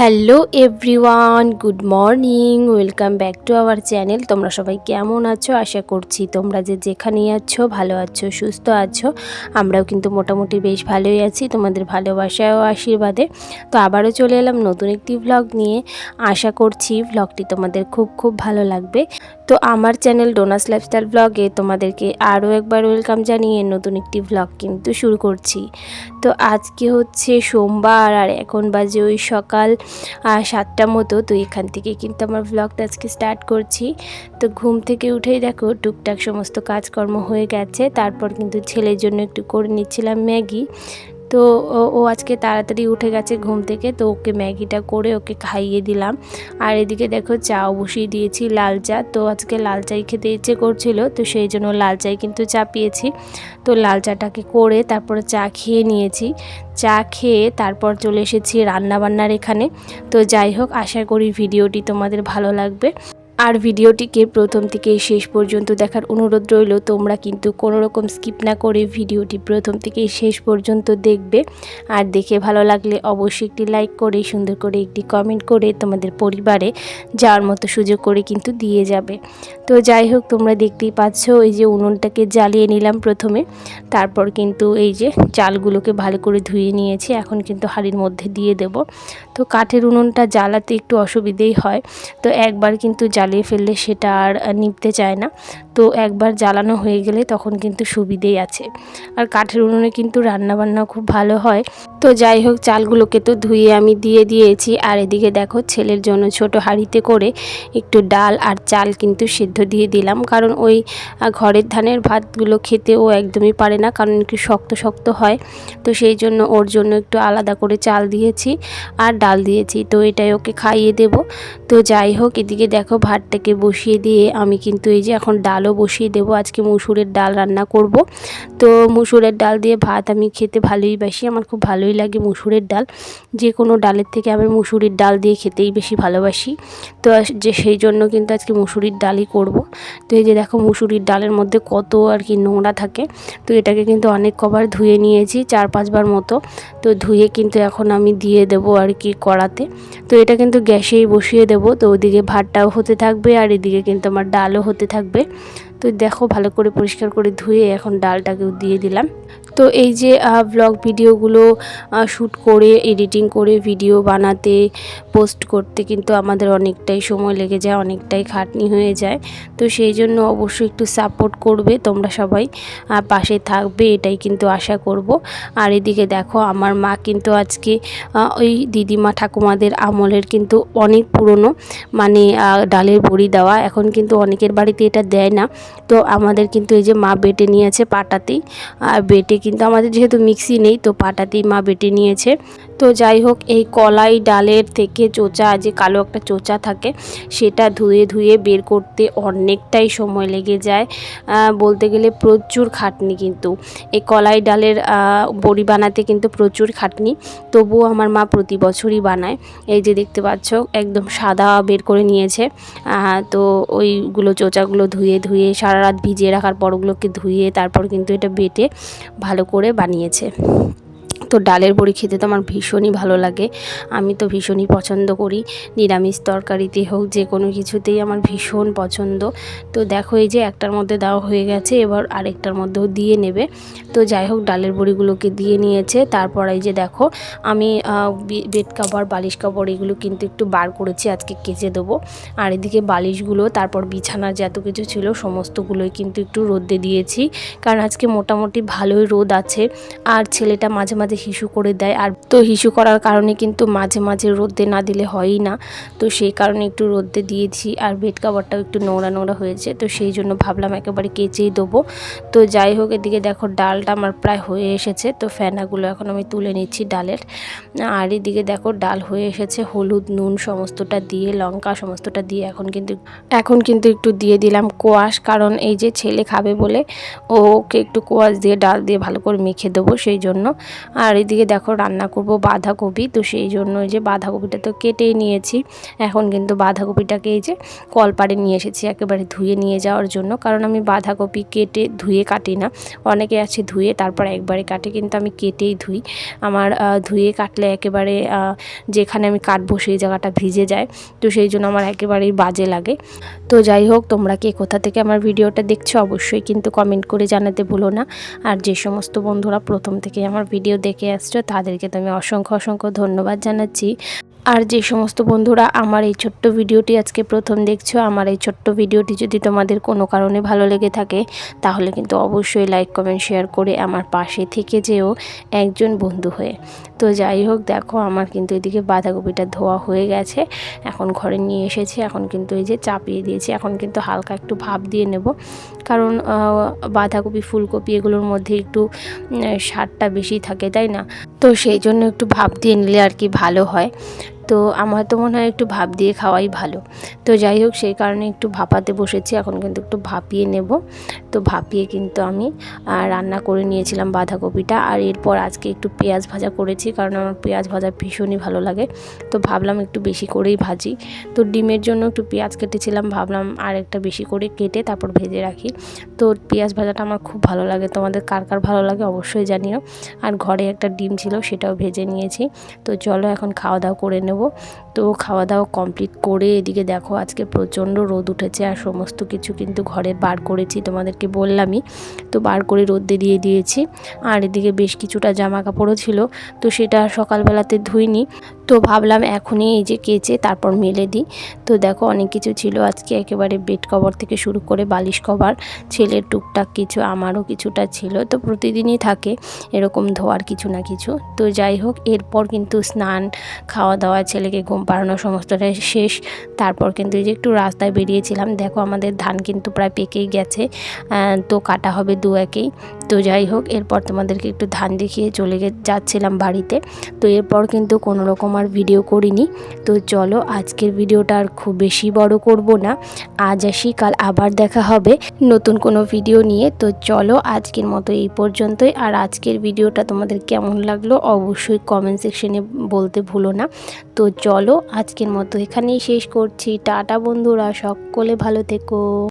hello everyone, good morning, welcome back to our channel. তোমরা সবাই কেমন আছো? আশা করছি তোমরা যে যেখানেই আছো ভালো আছো, সুস্থ আছো। আমরাও কিন্তু মোটামুটি বেশ ভালোই আছি, তোমাদের ভালোবাসা ও আশীর্বাদে। তো আবারও চলে এলাম নতুন একটি ভ্লগ নিয়ে। আশা করছি ভ্লগটি তোমাদের খুব খুব ভালো লাগবে। তো আমার চ্যানেল ডোনাস লাইফস্টাইল ব্লগে তোমাদেরকে আরও একবার ওয়েলকাম জানিয়ে নতুন একটি ভ্লগ কিন্তু শুরু করছি। তো আজকে হচ্ছে সোমবার আর এখন বাজে ওই সকাল সাতটা মতো। তো এখান থেকে কিন্তু আমার ভ্লগটা আজকে স্টার্ট করছি। তো ঘুম থেকে উঠেই দেখো টুকটাক সমস্ত কাজকর্ম হয়ে গেছে। তারপর কিন্তু ছেলের জন্য একটু করে নিচ্ছিলাম ম্যাগি। তো ও- আজকে তাড়াতাড়ি উঠে গেছে ঘুম থেকে, তো ওকে ম্যাগিটা করে ওকে খাইয়ে দিলাম। আর এদিকে দেখো চাও বসিয়ে দিয়েছি লাল চা, তো আজকে লাল চাই খেতে ইচ্ছে করছিল, তো সেই জন্য লাল চাই কিন্তু চাপিয়েছি। তো লাল চাটাকে করে তারপরে চা খেয়ে নিয়েছি। চা খেয়ে তারপর চলে এসেছি রান্নাবান্নার এখানে। তো যাই হোক, আশা করি ভিডিওটি তোমাদের ভালো লাগবে। আর ভিডিওটিকে প্রথম থেকে শেষ পর্যন্ত দেখার অনুরোধ রইল। তোমরা কিন্তু কোনো রকম স্কিপ না করে ভিডিওটি প্রথম থেকে শেষ পর্যন্ত দেখবে। আর দেখে ভালো লাগলে অবশ্যই একটি লাইক করে, সুন্দর করে একটি কমেন্ট করে তোমাদের পরিবারে যাওয়ার মতো সুযোগ করে কিন্তু দিয়ে যাবে। তো যাই হোক, তোমরা দেখতেই পাচ্ছ এই যে উনুনটাকে জ্বালিয়ে নিলাম প্রথমে। তারপর কিন্তু এই যে চালগুলোকে ভালো করে ধুয়ে নিয়েছি। এখন কিন্তু হাঁড়ির মধ্যে দিয়ে দেব। তো কাঠের উনুনটা জ্বালাতে একটু অসুবিধেই হয়। তো একবার কিন্তু জ্বালিয়ে ফেললে সেটা আর নিভতে চায় না। তো একবার জ্বালানো হয়ে গেলে তখন কিন্তু সুবিধেই আছে। আর কাঠের উনুনে কিন্তু রান্নাবান্না খুব ভালো হয়। তো যাই হোক, চালগুলোকে তো ধুয়ে আমি দিয়ে দিয়েছি। আর এদিকে দেখো, ছেলের জন্য ছোট হাঁড়িতে করে একটু ডাল আর চাল কিন্তু সিদ্ধ দিয়ে দিলাম। কারণ ওই ঘরের ধানের ভাতগুলো খেতে ও একদমই পারে না, কারণ একটু শক্ত শক্ত হয়। তো সেই জন্য ওর জন্য একটু আলাদা করে চাল দিয়েছি আর ডাল দিয়েছি। তো এটাই ওকে খাইয়ে দেব। তো যাই হোক, এদিকে দেখো ভাতটাকে বসিয়ে দিয়ে আমি কিন্তু এই যে এখন ডালও বসিয়ে দেবো। আজকে মুসুরের ডাল রান্না করব। তো মুসুরের ডাল দিয়ে ভাত আমি খেতে ভালোই বাসি। আমার খুব ভালোই লাগে মুসুরের ডাল। যে কোনো ডালের থেকে আমি মুসুরির ডাল দিয়ে খেতেই বেশি ভালোবাসি। তো যে সেই জন্য কিন্তু আজকে মুসুরির ডালই করব। তো এই যে দেখো মুসুরির ডালের মধ্যে কত আর কি নোংরা থাকে। তো এটাকে কিন্তু অনেক কবার ধুয়ে নিয়েছি চার পাঁচবার মতো। তো ধুয়ে কিন্তু এখন আমি দিয়ে দেব আর কি কড়াতে। তো এটা কিন্তু গ্যাসেই বসিয়ে দেব। তো ওদিকে ভাতটাও হতে থাকবে আর এদিকে কিন্তু আমার ডালও হতে থাকবে। তো দেখো ভালো করে পরিষ্কার করে ধুয়ে এখন ডালটাকেও দিয়ে দিলাম। তো এই যে ব্লগ ভিডিওগুলো শ্যুট করে এডিটিং করে ভিডিও বানাতে পোস্ট করতে কিন্তু আমাদের অনেকটাই সময় লেগে যায়, অনেকটাই খাটনি হয়ে যায়। তো সেই জন্য অবশ্যই একটু সাপোর্ট করবে তোমরা সবাই। পাশে থাকবে, এটাই কিন্তু আশা করব। আর এদিকে দেখো, আমার মা কিন্তু আজকে ওই দিদিমা ঠাকুমাদের আমলের কিন্তু অনেক পুরনো মানে ডালের বড়ি দেওয়া। এখন কিন্তু অনেকের বাড়িতে এটা দেয় না। তো আমাদের কিন্তু এই যে মা বেটে নিয়েছে পাটাতেই আর বেটে কিন্তু আমাদের যেহেতু মিক্সি নেই, তো পাটাতেই মা বেটে নিয়েছে। তো যাই হোক, এই কলাই ডালের থেকে চোচা, যে কালো একটা চোচা থাকে, সেটা ধুয়ে ধুয়ে বের করতে অনেকটাই সময় লেগে যায়। বলতে গেলে প্রচুর খাটনি কিন্তু। এই কলাই ডালের বড়ি বানাতে কিন্তু প্রচুর খাটনি। তবুও আমার মা প্রতি বছরই বানায়। এই যে দেখতে পাচ্ছ, একদম সাদা বের করে নিয়েছে। তো ওইগুলো চোচাগুলো ধুয়ে ধুয়ে সারা রাত ভিজিয়ে রাখার পর ওগুলোকে ধুয়ে, তারপর কিন্তু এটা বেটে ভালো করে বানিয়েছে। তো ডালের বড়ি খেতে তো আমার ভীষণই ভালো লাগে। আমি তো ভীষণই পছন্দ করি। নিরামিষ তরকারিতে হোক, যে কোনো কিছুতেই আমার ভীষণ পছন্দ। তো দেখো, এই যে একটার মধ্যে দেওয়া হয়ে গেছে, এবার আরেকটার মধ্যেও দিয়ে নেবে। তো যাই হোক, ডালের বড়িগুলোকে দিয়ে নিয়েছে। তারপর এই যে দেখো, আমি বেড কাভার, বালিশ কাপড় এগুলো কিন্তু একটু বার করেছি, আজকে কেচে দেবো। আর এদিকে বালিশগুলো, তারপর বিছানার যত কিছু ছিল, সমস্তগুলোই কিন্তু একটু রোদে দিয়েছি। কারণ আজকে মোটামুটি ভালোই রোদ আছে। আর ছেলেটা মাঝে মাঝে হিসু করে দেয়। আর তো হিসু করার কারণে কিন্তু মাঝে মাঝে রোদে না দিলে হয়ই না। তো সেই কারণে একটু রোদে দিয়েছি আর বেড কাভারটাও একটু নোংরা নোংরা হয়েছে। তো সেই জন্য ভাবলাম একেবারে কেচেই দেবো। তো যাই হোক, এদিকে দেখো ডালটা আমার প্রায় হয়ে এসেছে। তো ফেনাগুলো এখন আমি তুলে নিচ্ছি ডালের। আর এদিকে দেখো ডাল হয়ে এসেছে। হলুদ, নুন সমস্তটা দিয়ে, লঙ্কা সমস্তটা দিয়ে এখন কিন্তু এখন কিন্তু একটু দিয়ে দিলাম কোয়াশ। কারণ এই যে ছেলে খাবে বলে, ওকে একটু কোয়াশ দিয়ে, ডাল দিয়ে ভালো করে মেখে দেবো সেই জন্য। আর এদিকে দেখো রান্না করব বাঁধাকপি, তো সেই জন্য এই যে বাঁধাকপিটা তো কেটেই নিয়েছি। এখন কিন্তু বাঁধাকপিটাকে এই যে কলপাড়ে নিয়ে এসেছি, একেবারে ধুয়ে নিয়ে যাওয়ার জন্য। কারণ আমি বাঁধাকপি কেটে ধুয়ে কাটি না। অনেকে আছে ধুয়ে, তারপর একবারে কাটে, কিন্তু আমি কেটেই ধুই। আমার ধুয়ে কাটলে একেবারে যেখানে আমি কাটবো সেই জায়গাটা ভিজে যায়। তো সেই জন্য আমার একেবারেই বাজে লাগে। তো যাই হোক, তোমরা কে কোথা থেকে আমার ভিডিওটা দেখছ অবশ্যই কিন্তু কমেন্ট করে জানাতে ভুলো না। আর যে সমস্ত বন্ধুরা প্রথম থেকে আমার ভিডিও দেখে আসছো, তাদেরকে তো আমি অসংখ্য অসংখ্য ধন্যবাদ জানাচ্ছি। আর যে সমস্ত বন্ধুরা আমার এই ছোট্ট ভিডিওটি আজকে প্রথম দেখছ, আমার এই ছোট্ট ভিডিওটি যদি তোমাদের কোনো কারণে ভালো লেগে থাকে, তাহলে কিন্তু অবশ্যই লাইক কমেন্ট শেয়ার করে আমার পাশে থেকে যেও একজন বন্ধু হয়ে। তো যাই হোক, দেখো আমার কিন্তু এদিকে বাঁধাকপিটা ধোয়া হয়ে গেছে। এখন ঘরে নিয়ে এসেছি, এখন কিন্তু এই যে চাপিয়ে দিয়েছি। এখন কিন্তু হালকা একটু ভাপ দিয়ে নেব। কারণ বাঁধাকপি, ফুলকপি এগুলোর মধ্যে একটু সারটা বেশি থাকে, তাই না? তো সেই জন্য একটু ভাপ দিয়ে নিলে আর কি ভালো হয়। তো আমার তো মনে হয় একটু ভাপ দিয়ে খাওয়াই ভালো। তো যাই হোক, সেই কারণে একটু ভাপাতে বসেছি, এখন কিন্তু একটু ভাপিয়ে নেব। তো ভাপিয়ে কিন্তু আমি রান্না করে নিয়েছিলাম বাঁধাকপিটা। আর এরপর আজকে একটু পেঁয়াজ ভাজা করেছি, কারণ আমার পেঁয়াজ ভাজা ভীষণই ভালো লাগে। তো ভাবলাম একটু বেশি করেই ভাজি। তো ডিমের জন্য একটু পেঁয়াজ কেটেছিলাম, ভাবলাম আর একটা বেশি করে কেটে তারপর ভেজে রাখি। তো পেঁয়াজ ভাজাটা আমার খুব ভালো লাগে, তোমাদের কার কার ভালো লাগে অবশ্যই জানিও। আর ঘরে একটা ডিম ছিল, সেটাও ভেজে নিয়েছি। তো চলো এখন খাওয়া দাওয়া করে নেব। নেব তো খাওয়া দাওয়া কমপ্লিট করে এদিকে দেখো আজকে প্রচণ্ড রোদ উঠেছে আর সমস্ত কিছু কিন্তু ঘরে বার করেছি তোমাদেরকে বললামই। তো বার করে রোদে দিয়ে দিয়েছি। আর এদিকে বেশ কিছুটা জামা কাপড়ও ছিল, তো সেটা সকালবেলাতে ধুইনি। তো ভাবলাম এখনই এই যে কেচে তারপর মেলে দিই। তো দেখো অনেক কিছু ছিল আজকে একেবারে বেড কভার থেকে শুরু করে বালিশ কভার ছেলের টুকটাক কিছু, আমারও কিছুটা ছিল। তো প্রতিদিনই থাকে, এরকম ধোয়ার কিছু না কিছু। তো যাই হোক, এরপর কিন্তু স্নান, খাওয়া দাওয়া ছেলেকে ঘুম পাড়ানো সমস্তটাই শেষ। তারপর কিন্তু এই যে একটু রাস্তায় বেরিয়েছিলাম, দেখো আমাদের ধান কিন্তু প্রায় পেকেই গেছে। তো কাটা হবে দু একেই। তো যাই হোক, এরপর তোমাদেরকে একটু ধান দেখিয়ে চলে যাচ্ছিলাম বাড়িতে। তো এরপর কিন্তু কোনো রকম আর ভিডিও করিনি। তো চলো, আজকের ভিডিওটা আর খুব বেশি বড় করব না। আজ আসি, কাল আবার দেখা হবে নতুন কোনো ভিডিও নিয়ে। তো চলো, আজকের মতো এই পর্যন্তই। আর আজকের ভিডিওটা তোমাদের কেমন লাগল অবশ্যই কমেন্ট সেকশনে বলতে ভুলো না। তো চলো, আজকের মতো এখানেই শেষ করছি। টাটা বন্ধুরা, সকলে ভালো থেকো।